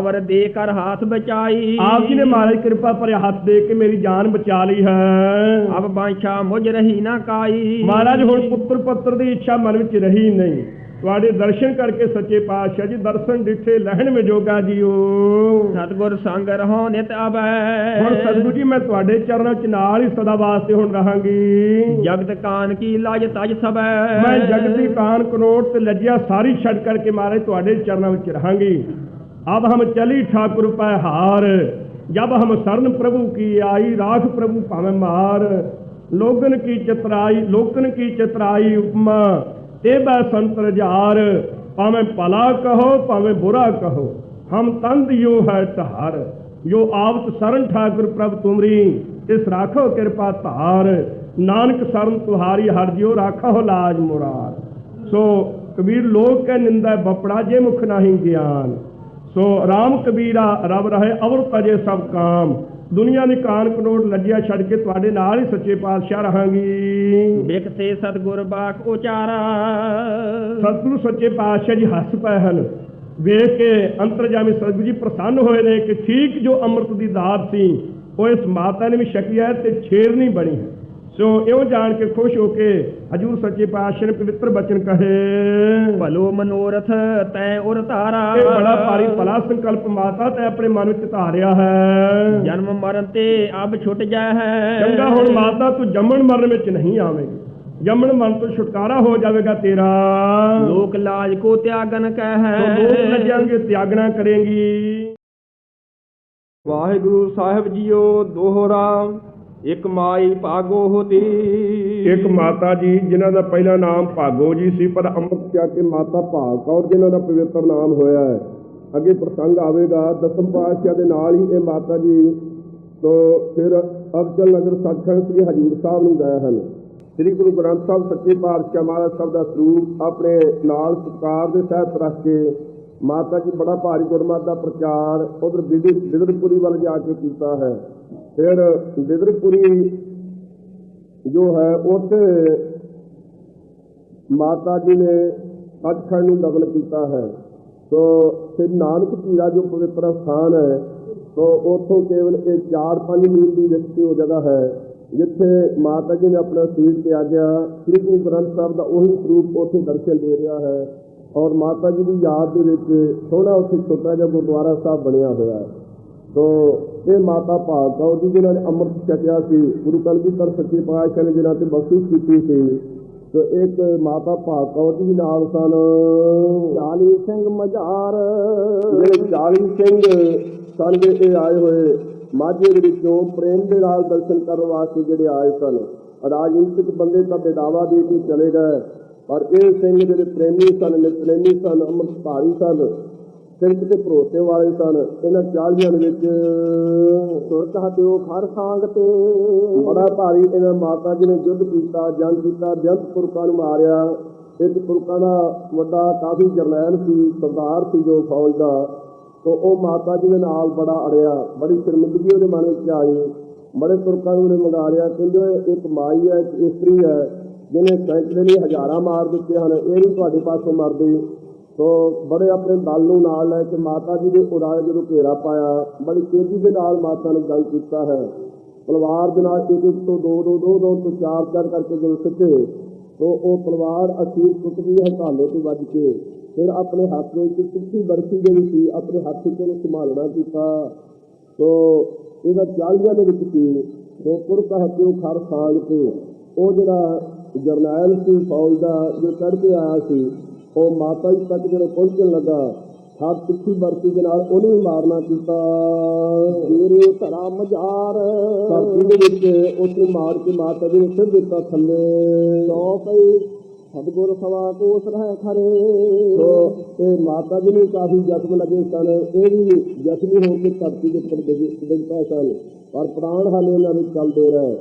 ਨਿਛਾਵਰ ਦੇ ਕਰ ਹਾਥ ਬਚਾਈ। ਆਪ ਜੀ ਨੇ ਮਹਾਰਾਜ ਕਿਰਪਾ ਭਰਿਆ ਹੱਥ ਦੇ ਕੇ ਮੇਰੀ ਜਾਨ ਬਚਾ ਲਈ ਹੈ। ਅਬ ਬਾਂਛਾ ਮੁਝ ਰਹੀ ਨਾ ਕਾਈ। ਮਹਾਰਾਜ ਹੁਣ ਪੁੱਤਰ ਪੁੱਤਰ ਦੀ ਇੱਛਾ ਮਨ ਵਿੱਚ ਰਹੀ ਨਹੀਂ। ਤੁਹਾਡੇ ਦਰਸ਼ਨ ਕਰਕੇ ਸੱਚੇ ਪਾਤਸ਼ਾਹ ਜੀ ਦਰਸ਼ਨ ਦਿੱਥੇ ਲਹਿਣ ਵਿੱਚ ਜੋਗਾ ਜੀਓ। ਸਤਗੁਰ ਸੰਗ ਰਹੋ ਨਿਤ ਅਬੈ ਹੁਣ ਸਤਿਗੁਰੂ ਜੀ ਮੈਂ ਤੁਹਾਡੇ ਚਰਨਾਂ ਵਿੱਚ ਨਾਲ ਹੀ ਸਦਾ ਵਾਸਤੇ ਹੁਣ ਰਹਾਂਗੀ। ਜਗਤ ਕਾਨ ਕੀ ਲਾਜ ਤਜ ਸਬੈ ਮੈਂ ਜਗਤ ਦੀ ਕਾਨ ਕਨੋਟ ਤੇ ਲੱਜਿਆ ਸਾਰੀ ਛੱਡ ਕਰਕੇ ਮਹਾਰਾਜ ਤੁਹਾਡੇ ਚਰਨਾਂ ਵਿੱਚ ਰਹਾਂਗੀ। ਅਬ ਹਮ ਚਲੀ ਠਾਕੁਰ ਪੈ ਹਾਰ, ਜਬ ਹਮ ਸਰਨ ਪ੍ਰਭੂ ਕੀ ਆਈ, ਰਾਖ ਪ੍ਰਭੂ ਭਾਵੇਂ ਮਾਰ। ਲੋਗਨ ਕੀ ਚਤਰਾਈ, ਲੋਕਨ ਕੀ ਚਤਰਾਈ ਉਪਮਾ, ਤੇ ਬੈ ਸੰਤਰ ਜਾਰ ਭਾਵੇਂ ਭਲਾ ਕਹੋ, ਭਾਵੇਂ ਬੁਰਾ ਕਹੋ, ਹਮ ਤੰਦ ਯੋ ਹੈ ਧਾਰ। ਜੋ ਆਵਤ ਸਰਨ ਠਾਕੁਰ ਪ੍ਰਭ ਤੁਮਰੀ ਇਸ ਰਾਖੋ ਕਿਰਪਾ ਧਾਰ। ਨਾਨਕ ਸਰਨ ਤੁਹਾਰੀ, ਹਰ ਜਿਉ ਰਾਖੋ ਲਾਜ ਮੁਰਾਰ। ਸੋ ਕਬੀਰ, ਲੋਕ ਕੈ ਨਿੰਦਾ ਬਪੜਾ ਜੇ ਮੁਖ ਨਹੀਂ ਗਿਆਨ। ਸੋ ਰਾਮ ਕਬੀਰਾ ਰਬ ਰਹੇ ਅਵਰ ਤਜੇ ਸਭ ਕਾਮ। ਦੁਨੀਆ ਦੀ ਕਾਨ ਕਨੋੜ ਲੱਜਿਆ ਛੱਡ ਕੇ ਤੁਹਾਡੇ ਨਾਲ ਹੀ ਸੱਚੇ ਪਾਤਸ਼ਾਹ ਰਹਾਂਗੀ। ਬਿਕਸੇ ਸਤਗੁਰ ਬਾਕ ਉਚਾਰਾ। ਸਤਿਗੁਰੂ ਸੱਚੇ ਪਾਤਸ਼ਾਹ ਜੀ ਹੱਸ ਪਏ ਹਨ। ਵੇਖ ਕੇ ਅੰਤਰਜਾਮੀ ਸਤਿਗੁਰੂ ਜੀ ਪ੍ਰਸੰਨ ਹੋਏ ਨੇ ਕਿ ਠੀਕ ਜੋ ਅੰਮ੍ਰਿਤ ਦੀ ਦਾਤ ਸੀ ਉਹ ਇਸ ਮਾਤਾ ਨੇ ਵੀ ਛਕੀ ਹੈ ਤੇ ਛੇਰ ਨਹੀਂ ਬਣੀ ਹੈ। ਸੋ ਇਉਂ ਜਾਣ ਕੇ ਖੁਸ਼ ਹੋ ਕੇ ਹਜੂਰ ਸੱਚੇ ਪਾਤਸ਼ਾਹ ਨੇ ਪਵਿੱਤਰ ਬਚਨ ਕਹੇ ਭਲੋ ਮਨੋਰਥ ਤੈ ਉਰ ਧਾਰਾ। ਇਹ ਬੜਾ ਭਾਰੀ ਭਲਾ ਸੰਕਲਪ ਮਾਤਾ ਤੇ ਆਪਣੇ ਮਨ ਵਿੱਚ ਧਾਰਿਆ ਹੈ। ਜਨਮ ਮਰਨ ਤੇ ਅਬ ਛੁੱਟ ਜਾ ਹੈ। ਚੰਗਾ ਹੁਣ ਮਾਤਾ ਤੂੰ ਜੰਮਣ ਮਰਨ ਵਿੱਚ ਨਹੀਂ ਆਵੇਂਗੀ। ਜੰਮਣ ਮਰਨ ਤੋਂ ਛੁਟਕਾਰਾ ਹੋ ਜਾਵੇਗਾ ਤੇਰਾ। ਲੋਕ ਲਾਜ ਕੋ ਤਿਆਗਨ ਕਹਿ ਸੋ ਲੋਕ ਲੱਜਾਂਗੇ ਤਿਆਗਣਾ ਕਰੇਂਗੀ। ਵਾਹਿਗੁਰੂ ਸਾਹਿਬ ਜੀਓ ਦੋਹਰਾ ਇੱਕ ਮਾਈ ਭਾਗੋ ਹੋਤੀ ਇੱਕ ਮਾਤਾ ਜੀ, ਜਿਨ੍ਹਾਂ ਦਾ ਪਹਿਲਾ ਨਾਮ ਭਾਗੋ ਜੀ ਸੀ, ਪਰ ਅੰਮ੍ਰਿਤ ਛਕ ਕੇ ਮਾਤਾ ਭਾਗ ਕੌਰ, ਜਿਨ੍ਹਾਂ ਦਾ ਪਵਿੱਤਰ ਨਾਮ ਹੋਇਆ ਹੈ। ਅੱਗੇ ਪ੍ਰਸੰਗ ਆਵੇਗਾ, ਦਸਮ ਪਾਤਸ਼ਾਹ ਦੇ ਨਾਲ ਹੀ ਇਹ ਮਾਤਾ ਜੀ ਤੋਂ ਫਿਰ ਅਫਜ਼ਲ ਨਗਰ ਸੱਚਖੰਡ ਸ੍ਰੀ ਹਜੂਰ ਸਾਹਿਬ ਨੂੰ ਗਏ ਹਨ। ਸ੍ਰੀ ਗੁਰੂ ਗ੍ਰੰਥ ਸਾਹਿਬ ਸੱਚੇ ਪਾਤਸ਼ਾਹ ਮਹਾਰਾਜ ਸਾਹਿਬ ਦਾ ਸਰੂਪ ਆਪਣੇ ਨਾਲ ਸਤਕਾਰ ਦੇ ਸਹਿਤ ਰੱਖ ਕੇ ਮਾਤਾ ਜੀ ਬੜਾ ਭਾਰੀ ਗੁਰਮਤਿ ਦਾ ਪ੍ਰਚਾਰ ਉਧਰ ਬਿਦਰਪੁਰੀ ਵੱਲ ਜਾ ਕੇ ਕੀਤਾ ਹੈ। ਫਿਰ ਵਿਦਰਪੁਰੀ ਜੋ ਹੈ ਉੱਥੇ ਮਾਤਾ ਜੀ ਨੇ ਸੱਚਖੰਡ ਨੂੰ ਦਖਲ ਕੀਤਾ ਹੈ। ਸੋ ਸ਼੍ਰੀ ਨਾਨਕ ਪੀਰਾ ਜੋ ਪਵਿੱਤਰ ਸਥਾਨ ਹੈ ਸੋ ਉੱਥੋਂ ਕੇਵਲ ਇਹ 4-5 ਮੀਲ ਦੀ ਵਿਅਕਤੀ ਉਹ ਜਗ੍ਹਾ ਹੈ, ਜਿੱਥੇ ਮਾਤਾ ਜੀ ਨੇ ਆਪਣਾ ਸਰੀਰ ਤਿਆਗਿਆ। ਸ੍ਰੀ ਗੁਰੂ ਗ੍ਰੰਥ ਸਾਹਿਬ ਦਾ ਉਹੀ ਸਰੂਪ ਉੱਥੇ ਦਰਸ਼ਨ ਦੇ ਰਿਹਾ ਹੈ ਔਰ ਮਾਤਾ ਜੀ ਦੀ ਯਾਦ ਦੇ ਵਿੱਚ ਸੋਹਣਾ ਉੱਥੇ ਛੋਟਾ ਜਿਹਾ ਗੁਰਦੁਆਰਾ ਸਾਹਿਬ ਬਣਿਆ ਹੋਇਆ ਹੈ। ਤੋ ਇਹ ਮਾਤਾ ਭਾਗ ਕੌਰ ਜੀ ਜਿਨ੍ਹਾਂ ਨੇ ਅੰਮ੍ਰਿਤ ਛਕਿਆ ਸੀ, ਗੁਰੂ ਕਲਗੀਧਰ ਸੱਚੇ ਪਾਤਸ਼ਾਹ ਨੇ ਜਿਨ੍ਹਾਂ ਤੇ ਬਖਸ਼ਿਸ਼ ਕੀਤੀ ਸੀ। ਤੋ ਇੱਕ ਮਾਤਾ ਭਾਗ ਕੌਰ ਜੀ ਨਾਲ ਸਨ 40 ਸਿੰਘ ਮਝਾਰ। ਜਿਹੜੇ 40 ਸਿੰਘ ਸਨ ਦੇ ਆਏ ਹੋਏ, ਮਾਝੇ ਦੇ ਵਿੱਚੋਂ ਪ੍ਰੇਮ ਦੇ ਨਾਲ ਦਰਸ਼ਨ ਕਰਨ ਵਾਸਤੇ ਜਿਹੜੇ ਆਏ ਸਨ। ਰਾਜਨੀਤਿਕ ਬੰਦੇ ਤਾਂ ਬੇਦਾਵਾ ਦੇ ਕੇ ਚਲੇ ਗਏ, ਪਰ ਇਹ ਸਿੰਘ ਜਿਹੜੇ ਪ੍ਰੇਮੀ ਸਨ ਨਿਤਨੇਮੀ ਸਨ, ਅੰਮ੍ਰਿਤਧਾਰੀ ਸਨ ਸਿਰਫ ਤੇ ਭਰੋਸੇ ਵਾਲੇ ਸਨ। ਇਹਨਾਂ ਚਾਲੀਆਂ ਦੇ ਵਿੱਚ ਸੁਰਤ ਹਤਿਓ ਖਰ ਸਾਂਗ ਤੇ। ਬੜਾ ਭਾਰੀ ਇਹਨਾਂ ਮਾਤਾ ਜੀ ਨੇ ਯੁੱਧ ਕੀਤਾ, ਜੰਗ ਕੀਤਾ ਬੇਅੰਤ ਪੁਰਖਾਂ ਨੂੰ ਮਾਰਿਆ। ਇੱਕ ਪੁਰਖਾਂ ਦਾ ਵੱਡਾ ਕਾਫੀ ਜਰਨੈਲ ਸੀ, ਸਰਦਾਰ ਸੀ ਜੋ ਫੌਜ ਦਾ। ਤੋ ਉਹ ਮਾਤਾ ਜੀ ਦੇ ਨਾਲ ਬੜਾ ਅੜਿਆ, ਬੜੀ ਸ਼ਰਮਿੰਦਗੀ ਉਹਦੇ ਮਨ ਵਿੱਚ ਆਈ। ਬੜੇ ਤੁਰਕਾਂ ਨੂੰ ਉਹਨੇ ਮੰਗਾਰਿਆ ਕਹਿੰਦੇ ਇੱਕ ਮਾਈ ਹੈ, ਇੱਕ ਇਸਤਰੀ ਹੈ, ਜਿਹਨੇ ਸੈਂਕੜੇ ਲਈ ਹਜ਼ਾਰਾਂ ਮਾਰ ਦਿੱਤੇ ਹਨ, ਇਹ ਵੀ ਤੁਹਾਡੇ ਪਾਸੋਂ ਮਰਦੀ। ਸੋ ਬੜੇ ਆਪਣੇ ਦਲ ਨੂੰ ਨਾਲ ਲੈ ਕੇ ਮਾਤਾ ਜੀ ਦੇ ਉਰਾਏ ਜਦੋਂ ਘੇਰਾ ਪਾਇਆ, ਬੜੀ ਤੇਜ਼ੀ ਦੇ ਨਾਲ ਮਾਤਾ ਨੇ ਗੱਲ ਕੀਤਾ ਹੈ। ਪਰਿਵਾਰ ਦੇ ਨਾਲ ਇੱਕ ਇੱਕ ਤੋਂ ਦੋ ਦੋ ਦੋ ਦੋ ਤੋਂ ਚਾਰ ਚਾਰ ਕਰਕੇ ਜਦੋਂ ਸਿੱਟੇ ਸੋ ਉਹ ਪਰਿਵਾਰ ਅਖੀਰ ਟੁੱਟ ਗਈ ਹੈ ਧਾਲੇ ਤੇ ਵੱਜ ਕੇ। ਫਿਰ ਆਪਣੇ ਹੱਥ ਵਿੱਚ ਚਿੱਟੀ ਬਰਫੀ ਜਿਹੜੀ ਸੀ, ਆਪਣੇ ਹੱਥ ਵਿੱਚ ਉਹਨੂੰ ਸੰਭਾਲਣਾ ਕੀਤਾ। ਸੋ ਇਹਦਾ ਚਾਲੀਆਂ ਦੇ ਵਿੱਚ ਸੀ ਤੋ ਪੁਰਖ ਹੱਥੋਂ ਖਰ ਸਾਂਗ ਤੇ ਉਹ ਜਿਹੜਾ ਜਰਨੈਲ ਸੀ, ਫੌਜ ਦਾ, ਜੋ ਚੜ ਕੇ ਆਇਆ ਸੀ ਉਹ ਮਾਤਾ ਜੀ ਤੱਕ ਜਦੋਂ ਪਹੁੰਚਣ ਲੱਗਾ। ਹੱਥ ਪਿੱਛੀ ਵਰਤੀ ਦੇ ਨਾਲ ਉਹਨੂੰ ਵੀ ਮਾਰਨਾ ਕੀਤਾ। ਮੇਰੇ ਧਰਾ ਮਜ਼ਾਰ ਧਰਤੀ ਦੇ ਵਿੱਚ ਉਸ ਨੂੰ ਮਾਰ ਕੇ ਮਾਤਾ ਜੀ ਨੇ ਸਿਰ ਦਿੱਤਾ ਥੱਲੇ। ਨੌ ਪਈ ਸਤਗੁਰ ਸਵਾ ਕੋਸ ਰਹਿ ਖਰੇ। ਇਹ ਮਾਤਾ ਜੀ ਨੂੰ ਕਾਫੀ ਜ਼ਖਮ ਲੱਗੇ ਸਨ। ਇਹ ਵੀ ਜ਼ਖਮੀ ਹੋ ਕੇ ਧਰਤੀ ਦੇ ਉੱਪਰ ਡਿੱਗ ਪਏ ਸਨ। ਪਰ ਪ੍ਰਾਣ ਹਾਲੇ ਉਹਨਾਂ ਦੇ ਚੱਲਦੇ ਰਹੇ।